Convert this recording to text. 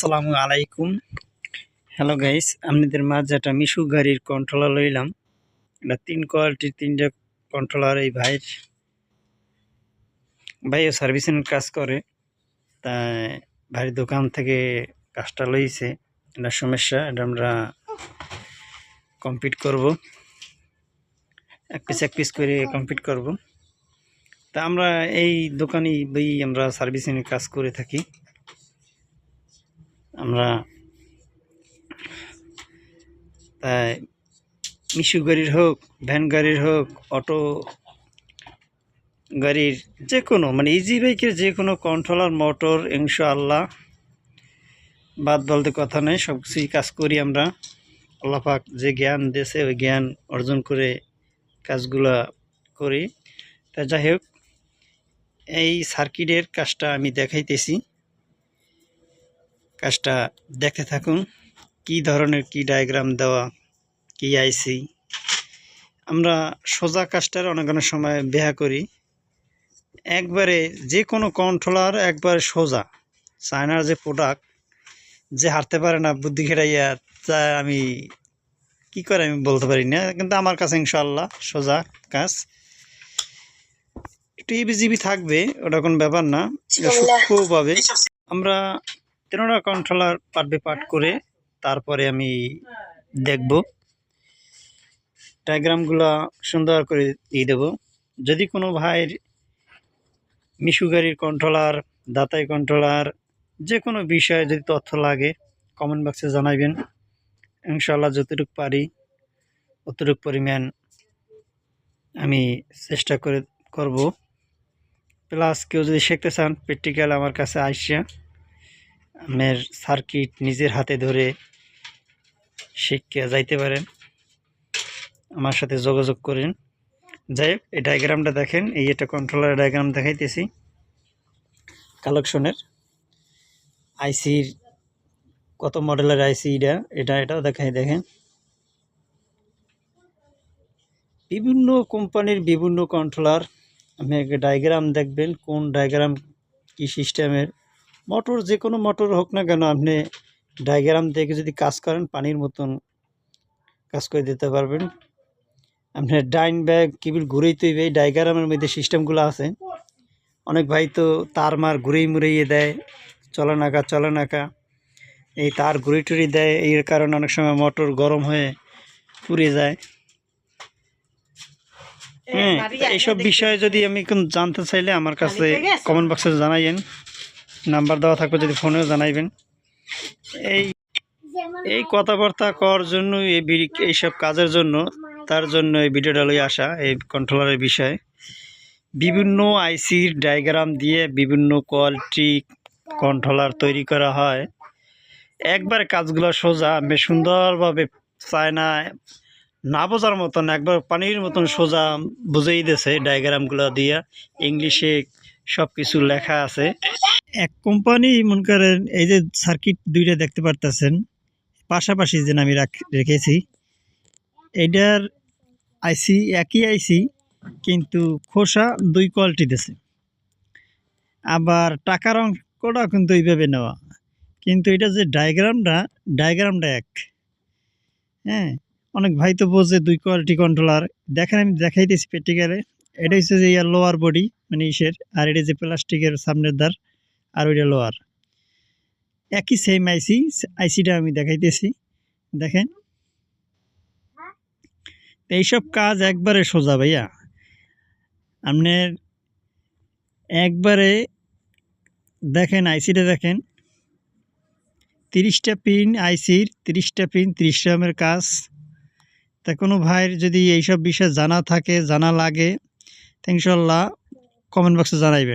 আসসালামু আলাইকুম। Hello guys আপনাদের মাঝে একটা মিশু গাড়ির কন্ট্রোলার লইলাম। এটা তিন কোয়ালিটির তিনটা কন্ট্রোলার এই ভাইয়ের। ভাইও সার্ভিসিং কাজ করে তা ভাইয়ের দোকান থেকে কাজটা লইছে। এটা সমস্যা, এটা আমরা কমপ্লিট করব। এক পিস এক পিস করে কমপ্লিট করব। তা আমরা এই দোকানেই বই আমরা সার্ভিসিংয়ের কাজ করে থাকি। আমরা তাই মিশু গাড়ির হোক, ভ্যান গাড়ির হোক, অটো গাড়ির যে কোনো মানে ইজি বাইকের যে কোনো কন্ট্রোলার মোটর ইনশাআল্লাহ। বাদ বলতে কথা নেই, সব কিছুই কাজ করি আমরা। আল্লাহ পাক যে জ্ঞান দিয়েছে, ওই জ্ঞান অর্জন করে কাজগুলা করি। তা যাই হোক, এই সার্কিটের কাজটা আমি দেখাইতেছি। কাজটা দেখতে থাকুন। কি ধরনের কি ডায়াগ্রাম দেওয়া কি আইসি আমরা সোজা কাজটার অনেক অনেক সময় বেহা করি। একবারে যে কোনো কন্ট্রোলার একবারে সোজা। চায়নার যে প্রোডাক্ট যে হারতে পারে না বুদ্ধি খেটাইয়া তা আমি কি করে আমি বলতে পারি না কিন্তু আমার কাছে ইনশাল্লাহ সোজা কাজ। একটু ইবিজিবি থাকবে ওটা কোনো ব্যাপার না। সূক্ষ্মভাবে। আমরা তেরোটা কন্ট্রোলার পার্ট বাই পার্ট করে তারপরে আমি দেখব। ডায়াগ্রামগুলো সুন্দর করে দিয়ে দেবো। যদি কোনো ভাইয়ের মিশু গাড়ির কন্ট্রোলার দাতাই কন্ট্রোলার যে কোনো বিষয়ে যদি তথ্য লাগে কমেন্ট বক্সে জানাবেন ইনশাল্লাহ যতটুকু পারি, অতটুকু পরিমাণ আমি চেষ্টা করে করব। প্লাস কেউ যদি শিখতে চান প্র্যাকটিক্যাল আমার কাছে আসিয়া আমের সার্কিট নিজের হাতে ধরে শিখিয়ে যাইতে পারেন। আমার সাথে যোগাযোগ করেন। যাই হোক, এই ডায়াগ্রামটা দেখেন। এই একটা কন্ট্রোলার ডায়াগ্রাম দেখাইতেছি। কালেকশনের আইসির কত মডেলের আইসি এটা? এটা, এটাও দেখাই দেখেন। বিভিন্ন কোম্পানির বিভিন্ন কন্ট্রোলার আপনি ডায়াগ্রাম দেখবেন, কোন ডায়াগ্রাম কি সিস্টেমের মোটর যে কোনো মোটর হোক না কেন আপনি ডায়াগ্রাম দেখে যদি কাজ করেন পানির মতন কাজ করে দিতে পারবেন। আপনার ডাইন ব্যাগ কেবিল ঘুরেই তো এই ডায়াগ্রামের মধ্যে সিস্টেমগুলো আছে। অনেক ভাই তো তার মার ঘুরেই মুড়াইয়ে দেয় চলে নাকা চলে নাকা এই তার ঘুরে টুরি দেয় এর কারণে অনেক সময় মোটর গরম হয়ে পুড়ে যায়। হ্যাঁ এইসব বিষয়ে যদি আমি কোন জানতে চাইলে আমার কাছে কমেন্ট বক্সে জানাইয়েন। নাম্বার দেওয়া থাকবে যদি ফোনেও জানাইবেন। এই এই কথাবার্তা করার জন্য, এই এইসব কাজের জন্য, তার জন্য এই ভিডিওটা লই আসা, এই কন্ট্রোলারের বিষয়ে। বিভিন্ন আইসির ডায়াগ্রাম দিয়ে বিভিন্ন কোয়ালিটি কন্ট্রোলার তৈরি করা হয়। একবার কাজগুলো সোজা, আমি সুন্দরভাবে চায় না না বোঝার মতন, একবার পানির মতন সোজা বুঝেই দিয়েছে ডায়াগ্রামগুলো দিয়ে। ইংলিশে সব কিছু লেখা আছে। এক কোম্পানি মনে করেন এই যে সার্কিট দুইটা দেখতে পারতেছেন, পাশাপাশি যে আমি রাখ- রেখেছি এটার আইসি একই আইসি কিন্তু খোসা দুই কোয়ালিটি দিছে। আবার টাকার অঙ্কটা কিন্তু এইভাবে নেওয়া, কিন্তু এটা যে ডায়াগ্রামটা ডায়াগ্রামটা এক। হ্যাঁ অনেক ভাই তো বোঝে দুই কোয়ালিটি কন্ট্রোলার দেখেন আমি দেখাইতেছি প্র্যাকটিক্যালে এটা হচ্ছে যে ইয়ার লোয়ার বডি মানে ইসের, আর এটা যে প্লাস্টিকের সামনের দ্বার। আর ওইটা লোয়ার একই সেম আইসি আইসিটা আমি দেখাইতেছি, দেখেন। তো এইসব কাজ একবারে সোজা ভাইয়া। আপনার একবারে দেখেন আইসিটা দেখেন। তিরিশটা পিন আইসির তিরিশটা পিন তিরিশটা রকমের কাজ। তা কোনো ভাইয়ের যদি এইসব বিষয়ে জানা থাকে, জানা লাগে ইনশাল্লাহ কমেন্ট বক্সে জানাইবেন।